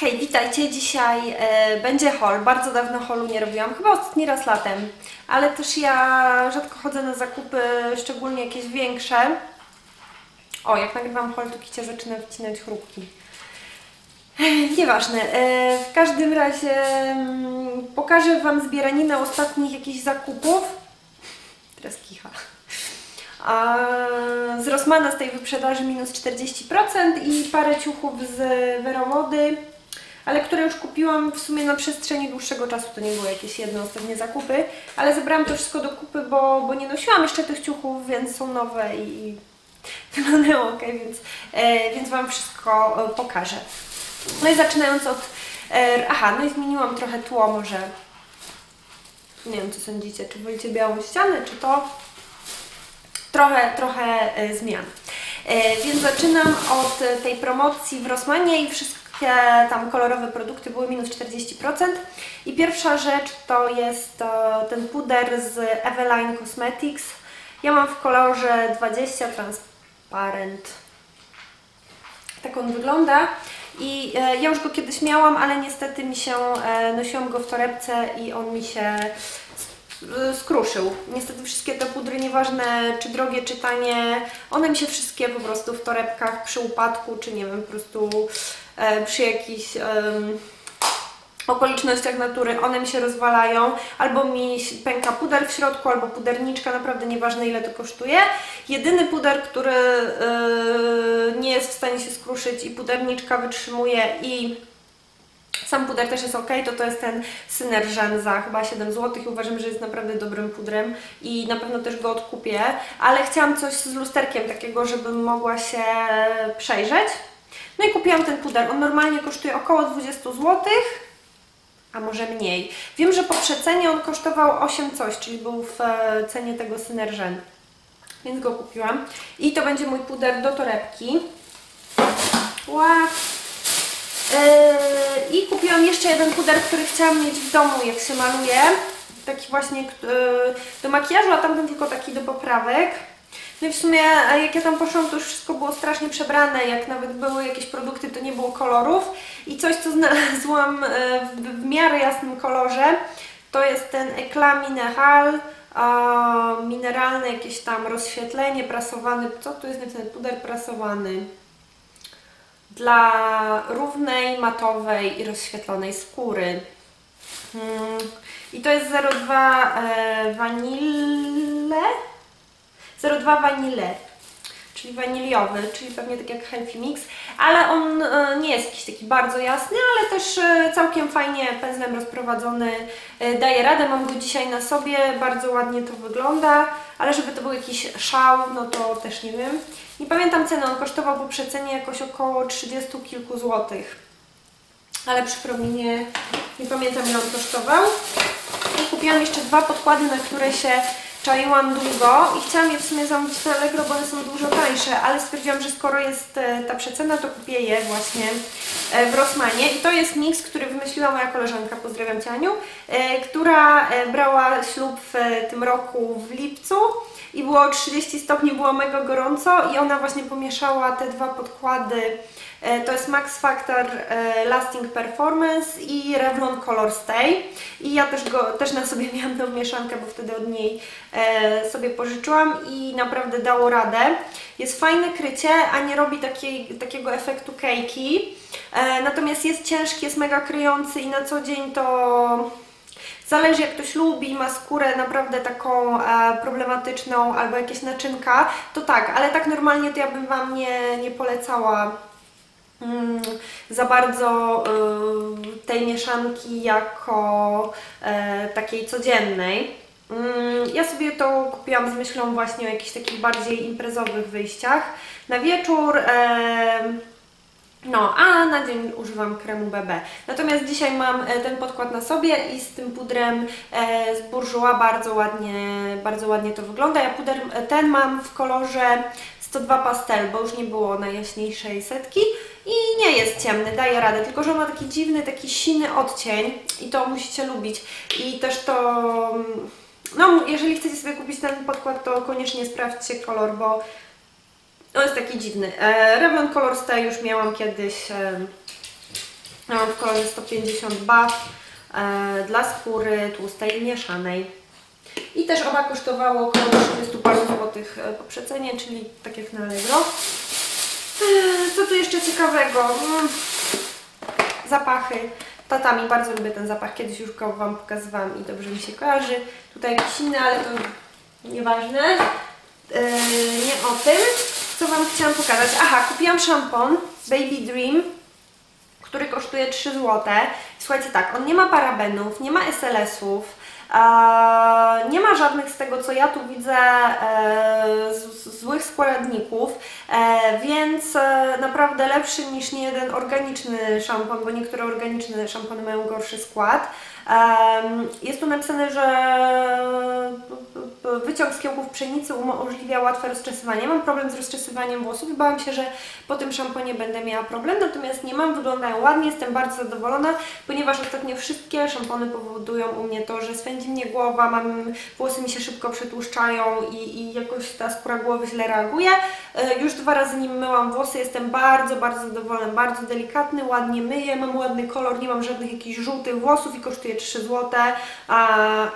Hej, witajcie. Dzisiaj e, będzie haul. Bardzo dawno haulu nie robiłam, chyba ostatni raz latem, ale też ja rzadko chodzę na zakupy, szczególnie jakieś większe. O, jak nagrywam haul, to Kicia zaczyna wcinać chrupki. Nieważne. E, w każdym razie mm, pokażę Wam zbieraninę ostatnich jakichś zakupów. Teraz kicha. A z Rossmana z tej wyprzedaży minus 40% i parę ciuchów z Veromody, ale które już kupiłam w sumie na przestrzeni dłuższego czasu, to nie były jakieś jedne ostatnie zakupy, ale zebrałam to wszystko do kupy, bo, bo nie nosiłam jeszcze tych ciuchów, więc są nowe i, wyglądają ok, więc, e, więc Wam wszystko e, pokażę. No i zaczynając od... E, aha, no i zmieniłam trochę tło może. Nie wiem, co sądzicie, czy wolicie białą ścianę, czy to trochę, trochę e, zmian. E, Więc zaczynam od tej promocji w Rossmanie i wszystkie tam kolorowe produkty były minus 40%. I pierwsza rzecz to jest e, ten puder z Eveline Cosmetics. Ja mam w kolorze 20 transparent. Tak on wygląda. I e, ja już go kiedyś miałam, ale niestety mi się, e, nosiłam go w torebce i on mi się skruszył. Niestety wszystkie te pudry, nieważne czy drogie, czy tanie, one mi się wszystkie po prostu w torebkach przy upadku, czy nie wiem, po prostu przy jakichś okolicznościach natury, one mi się rozwalają, albo mi pęka puder w środku, albo puderniczka, naprawdę nieważne ile to kosztuje. Jedyny puder, który yy, nie jest w stanie się skruszyć i puderniczka wytrzymuje i sam puder też jest ok, to to jest ten Synergen za chyba 7 zł i uważam, że jest naprawdę dobrym pudrem i na pewno też go odkupię, ale chciałam coś z lusterkiem takiego, żebym mogła się przejrzeć. No i kupiłam ten puder. On normalnie kosztuje około 20 zł, a może mniej. Wiem, że po przecenie on kosztował 8 coś, czyli był w e, cenie tego Synergen. Więc go kupiłam. I to będzie mój puder do torebki. Ła. Yy, I kupiłam jeszcze jeden puder, który chciałam mieć w domu, jak się maluje. Taki właśnie yy, do makijażu, a tamten tylko taki do poprawek. No i w sumie jak ja tam poszłam, to już wszystko było strasznie przebrane. Jak nawet były jakieś produkty, to nie było kolorów. I coś, co znalazłam yy, w, w miarę jasnym kolorze, to jest ten Eclat Mineral. Mineralne jakieś tam rozświetlenie, prasowany. Co tu jest napisane? Puder prasowany dla równej, matowej i rozświetlonej skóry. Hmm. I to jest 02 e, vanille, 02 vanille, czyli waniliowy, czyli pewnie tak jak Healthy Mix, ale on e, nie jest jakiś taki bardzo jasny, ale też e, całkiem fajnie pędzlem rozprowadzony e, daje radę. Mam go dzisiaj na sobie, bardzo ładnie to wygląda, ale żeby to był jakiś szał, no to też nie wiem. Nie pamiętam ceny, on kosztował po przecenie jakoś około 30 kilku złotych. Ale przy promienie nie pamiętam ile on kosztował. I kupiłam jeszcze dwa podkłady, na które się czaiłam długo i chciałam je w sumie zamówić na Allegro, bo one są dużo tańsze, ale stwierdziłam, że skoro jest e, ta przecena, to kupię je właśnie e, w Rossmanie. I to jest miks, który wymyśliła moja koleżanka, pozdrawiam Cię Aniu, e, która brała ślub w tym roku w lipcu i było 30 stopni, było mega gorąco i ona właśnie pomieszała te dwa podkłady. To jest Max Factor Lasting Performance i Revlon Color Stay. I ja też, go, też na sobie miałam tą mieszankę, bo wtedy od niej sobie pożyczyłam i naprawdę dało radę. Jest fajne krycie, a nie robi takiej, takiego efektu kejki. Natomiast jest ciężki, jest mega kryjący i na co dzień to Zależy jak ktoś lubi, ma skórę naprawdę taką e, problematyczną albo jakieś naczynka, to tak, ale tak normalnie to ja bym Wam nie, nie polecała za bardzo y, tej mieszanki jako e, takiej codziennej. Mm, ja sobie to kupiłam z myślą właśnie o jakichś takich bardziej imprezowych wyjściach. Na wieczór e, no, a na dzień używam kremu BB. Natomiast dzisiaj mam e, ten podkład na sobie i z tym pudrem z Bourjois bardzo ładnie, bardzo ładnie to wygląda. Ja puder ten mam w kolorze 102 pastel, bo już nie było najjaśniejszej setki i nie jest ciemny, daje radę, tylko że ma taki dziwny, taki siny odcień i to musicie lubić. I też to... Mm, no, jeżeli chcecie sobie kupić ten podkład, to koniecznie sprawdźcie kolor, bo on jest taki dziwny. E, Revlon Color Stay już miałam kiedyś e, Ja mam w kolorze 150 buff e, dla skóry tłustej mieszanej. I też oba kosztowało około 30 paru złotych e, po przecenie, czyli tak jak na Allegro. E, Co tu jeszcze ciekawego? Mm, Zapachy. Tatami, bardzo lubię ten zapach. Kiedyś już go Wam pokazywałam i dobrze mi się kojarzy. Tutaj jakiś ale to nieważne. Yy, nie o tym. Co Wam chciałam pokazać? Aha, kupiłam szampon Baby Dream, który kosztuje 3 zł. Słuchajcie tak, on nie ma parabenów, nie ma SLS-ów, e, nie ma żadnych z tego, co ja tu widzę, e, złych składników, e, więc e, naprawdę lepszy niż nie jeden organiczny szampon, bo niektóre organiczne szampony mają gorszy skład. Jest tu napisane, że wyciąg z kiełków pszenicy umożliwia łatwe rozczesywanie. Mam problem z rozczesywaniem włosów i bałam się, że po tym szamponie będę miała problem, natomiast nie mam, wyglądają ładnie, jestem bardzo zadowolona, ponieważ ostatnio wszystkie szampony powodują u mnie to, że swędzi mnie głowa, mam, włosy mi się szybko przetłuszczają i, i jakoś ta skóra głowy źle reaguje. E, Już dwa razy nim myłam włosy, jestem bardzo, bardzo zadowolona, bardzo delikatny, ładnie myję, mam ładny kolor, nie mam żadnych jakichś żółtych włosów i kosztuje 3 zł a,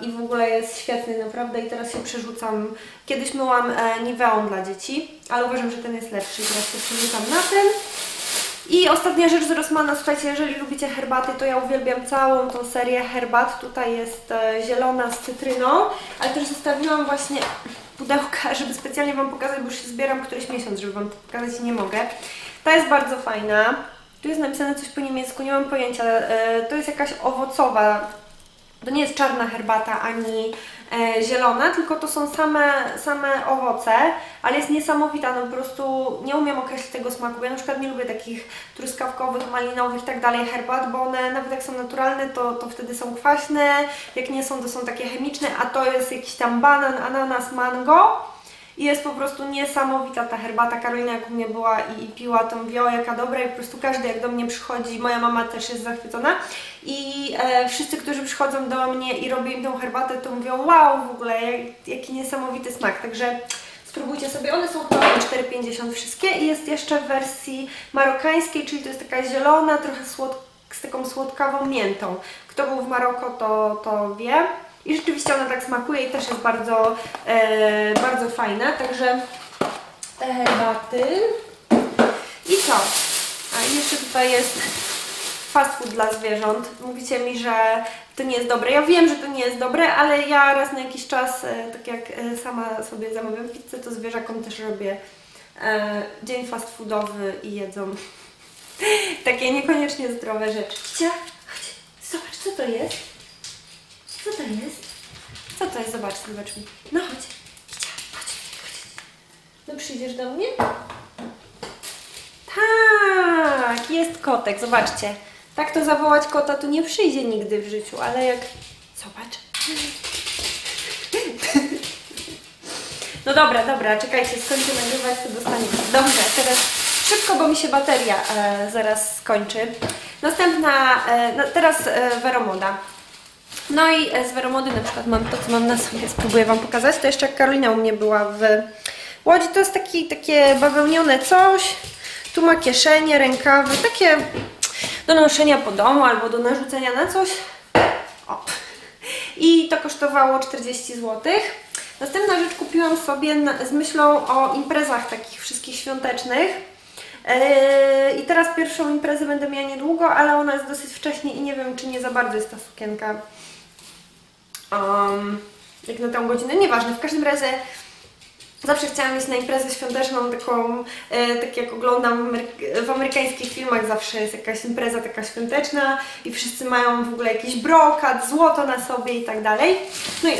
i w ogóle jest świetny naprawdę i teraz się przerzucam. Kiedyś myłam e, Niveon dla dzieci, ale uważam, że ten jest lepszy teraz się przerzucam na ten. I ostatnia rzecz z Rossmana, słuchajcie, jeżeli lubicie herbaty, to ja uwielbiam całą tą serię herbat. Tutaj jest e, zielona z cytryną, ale też zostawiłam właśnie pudełka, żeby specjalnie Wam pokazać, bo już się zbieram któryś miesiąc, żeby Wam to pokazać i nie mogę. Ta jest bardzo fajna. Tu jest napisane coś po niemiecku, nie mam pojęcia. E, to jest jakaś owocowa. To nie jest czarna herbata ani e, zielona, tylko to są same, same owoce, ale jest niesamowita, no po prostu nie umiem określić tego smaku, ja na przykład nie lubię takich truskawkowych, malinowych i tak dalej herbat, bo one nawet jak są naturalne, to, to wtedy są kwaśne, jak nie są, to są takie chemiczne, a to jest jakiś tam banan, ananas, mango i jest po prostu niesamowita ta herbata. Karolina jak u mnie była i, i piła tą wie, o jaka dobra i po prostu każdy jak do mnie przychodzi, moja mama też jest zachwycona i e, wszyscy, którzy przychodzą do mnie i robię im tą herbatę, to mówią wow w ogóle, jak, jaki niesamowity smak, także spróbujcie sobie, one są po 4,50 wszystkie i jest jeszcze w wersji marokańskiej, czyli to jest taka zielona, trochę słod z taką słodkawą miętą. Kto był w Maroko, to, to wie. I rzeczywiście ona tak smakuje i też jest bardzo, e, bardzo fajna, także te herbaty. I co? A jeszcze tutaj jest fast food dla zwierząt. Mówicie mi, że to nie jest dobre. Ja wiem, że to nie jest dobre, ale ja raz na jakiś czas, e, tak jak e, sama sobie zamawiam pizzę, to zwierzakom też robię e, dzień fast foodowy i jedzą takie niekoniecznie zdrowe rzeczy. Kicia, chodź, zobacz, co to jest? Co to jest? Co to jest? Zobacz, zobacz mi. No chodź. Kicia, chodź, chodź. No przyjdziesz do mnie? Tak, jest kotek, zobaczcie. Tak to zawołać kota to nie przyjdzie nigdy w życiu, ale jak... Zobacz. No dobra, dobra, czekajcie, skończę nagrywać, to dostaniecie. Dobrze, teraz szybko, bo mi się bateria e, zaraz skończy. Następna, e, no, teraz e, Veromoda. No i e, z Veromody na przykład mam to, co mam na sobie, spróbuję Wam pokazać. To jeszcze jak Karolina u mnie była w Łodzi, to jest taki, takie bawełnione coś. Tu ma kieszenie, rękawy, takie do noszenia po domu albo do narzucenia na coś. O. I to kosztowało 40 zł. Następna rzecz kupiłam sobie na, z myślą o imprezach takich wszystkich świątecznych. Yy, I teraz pierwszą imprezę będę miała niedługo, ale ona jest dosyć wcześnie i nie wiem, czy nie za bardzo jest ta sukienka um, jak na tą godzinę. Nieważne, w każdym razie zawsze chciałam mieć na imprezę świąteczną taką, e, tak jak oglądam w, ameryk- w amerykańskich filmach, zawsze jest jakaś impreza taka świąteczna i wszyscy mają w ogóle jakiś brokat, złoto na sobie i tak dalej. No i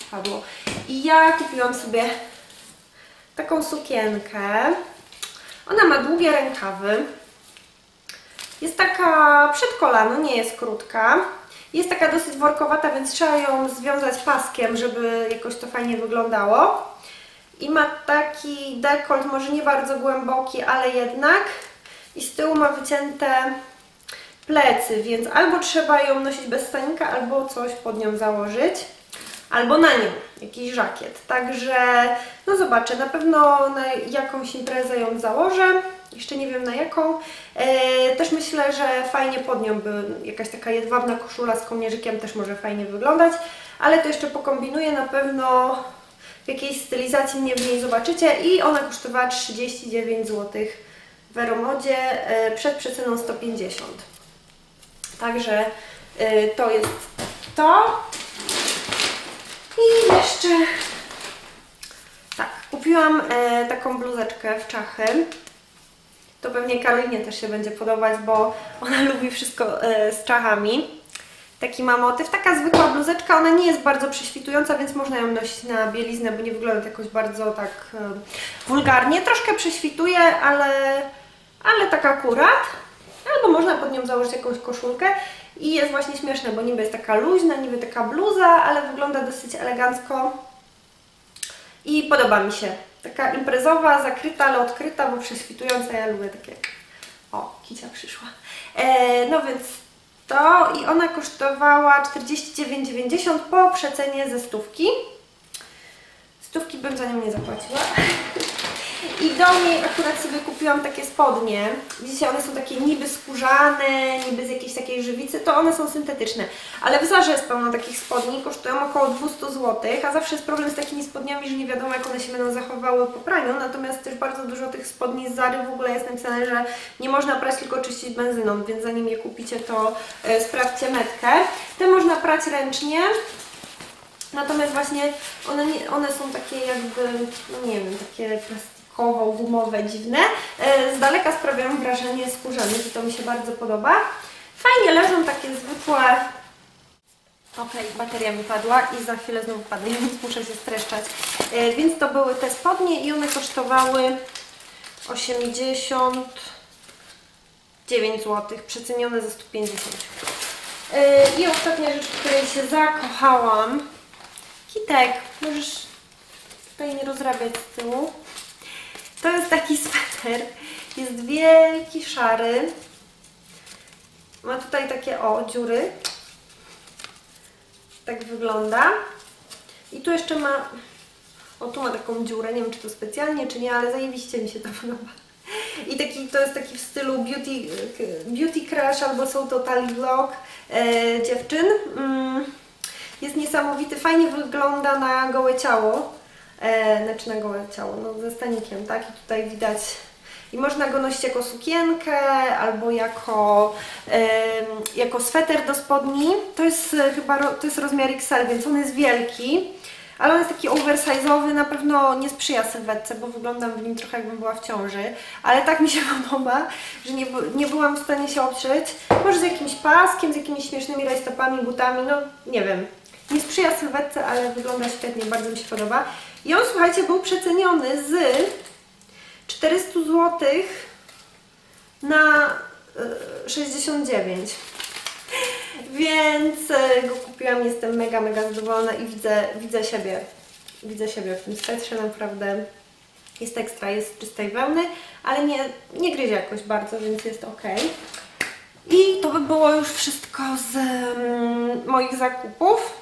spadło. I ja kupiłam sobie taką sukienkę. Ona ma długie rękawy. Jest taka przed kolano, nie jest krótka. Jest taka dosyć workowata, więc trzeba ją związać paskiem, żeby jakoś to fajnie wyglądało. I ma taki dekolt, może nie bardzo głęboki, ale jednak. I z tyłu ma wycięte plecy, więc albo trzeba ją nosić bez stanika, albo coś pod nią założyć. Albo na nią, jakiś żakiet. Także, no zobaczę, na pewno na jakąś imprezę ją założę. Jeszcze nie wiem na jaką. E, też myślę, że fajnie pod nią by jakaś taka jedwabna koszula z kołnierzykiem też może fajnie wyglądać. Ale to jeszcze pokombinuję na pewno w jakiejś stylizacji mnie w niej zobaczycie i ona kosztowała 39 zł w Aeromodzie e, przed przeceną 150. Także e, to jest to. I jeszcze tak, kupiłam taką bluzeczkę w czachy. To pewnie Karolinie też się będzie podobać, bo ona lubi wszystko e, z czachami. Taki ma motyw. Taka zwykła bluzeczka, ona nie jest bardzo prześwitująca, więc można ją nosić na bieliznę, bo nie wygląda jakoś bardzo tak e, wulgarnie. Troszkę prześwituje, ale, ale tak akurat. Albo można pod nią założyć jakąś koszulkę i jest właśnie śmieszne, bo niby jest taka luźna, niby taka bluza, ale wygląda dosyć elegancko i podoba mi się. Taka imprezowa, zakryta, ale odkryta, bo prześwitująca. Ja lubię takie... O, kicia przyszła. E, no więc to i ona kosztowała 49,90 po przecenie ze stówki. Stówki bym za nią nie zapłaciła. I do niej akurat sobie kupiłam takie spodnie. Widzicie, one są takie niby skórzane, niby z jakiejś takiej żywicy, to one są syntetyczne. Ale w Zarze jest pełno takich spodni, kosztują około 200 zł, a zawsze jest problem z takimi spodniami, że nie wiadomo jak one się będą zachowały po praniu. Natomiast też bardzo dużo tych spodni z Zary w ogóle jest napisane, że nie można prać tylko czyścić benzyną, więc zanim je kupicie to e, sprawdźcie metkę. Te można prać ręcznie. Natomiast właśnie one, nie, one są takie jakby, no nie wiem, takie plastikowo-gumowe, dziwne. E, Z daleka sprawiają wrażenie skórzane, i to mi się bardzo podoba. Fajnie leżą takie zwykłe... Okej, bateria mi padła i za chwilę znowu padnie, więc muszę się streszczać. E, Więc to były te spodnie i one kosztowały 89 zł, przecenione za 150. E, I ostatnia rzecz, w której się zakochałam. Kitek, możesz tutaj nie rozrabiać z tyłu. To jest taki sweter. Jest wielki, szary. Ma tutaj takie, o, dziury. Tak wygląda. I tu jeszcze ma... O, tu ma taką dziurę. Nie wiem, czy to specjalnie, czy nie, ale zajebiście mi się to podoba. I taki, to jest taki w stylu beauty, beauty crush albo są totally vlog e, dziewczyn. Mm, jest niesamowity, fajnie wygląda na gołe ciało. E, na gołe ciało, no ze stanikiem, tak? I tutaj widać. I można go nosić jako sukienkę albo jako, jako sweter do spodni. To jest e, chyba to jest rozmiar XL, więc on jest wielki. Ale on jest taki oversize'owy, na pewno nie sprzyja sylwetce, bo wyglądam w nim trochę jakbym była w ciąży. Ale tak mi się podoba, że nie, nie byłam w stanie się oprzeć. Może z jakimś paskiem, z jakimiś śmiesznymi rajstopami, butami, no nie wiem. Nie sprzyja sylwetce, ale wygląda świetnie, bardzo mi się podoba. I on, słuchajcie, był przeceniony z 400 zł na e, 69. Więc e, go kupiłam, jestem mega, mega zadowolona i widzę, widzę siebie. Widzę siebie w tym swetrze, naprawdę jest ekstra, jest z czystej wełny, ale nie, nie gryzie jakoś bardzo, więc jest ok. I to by było już wszystko z mm, moich zakupów.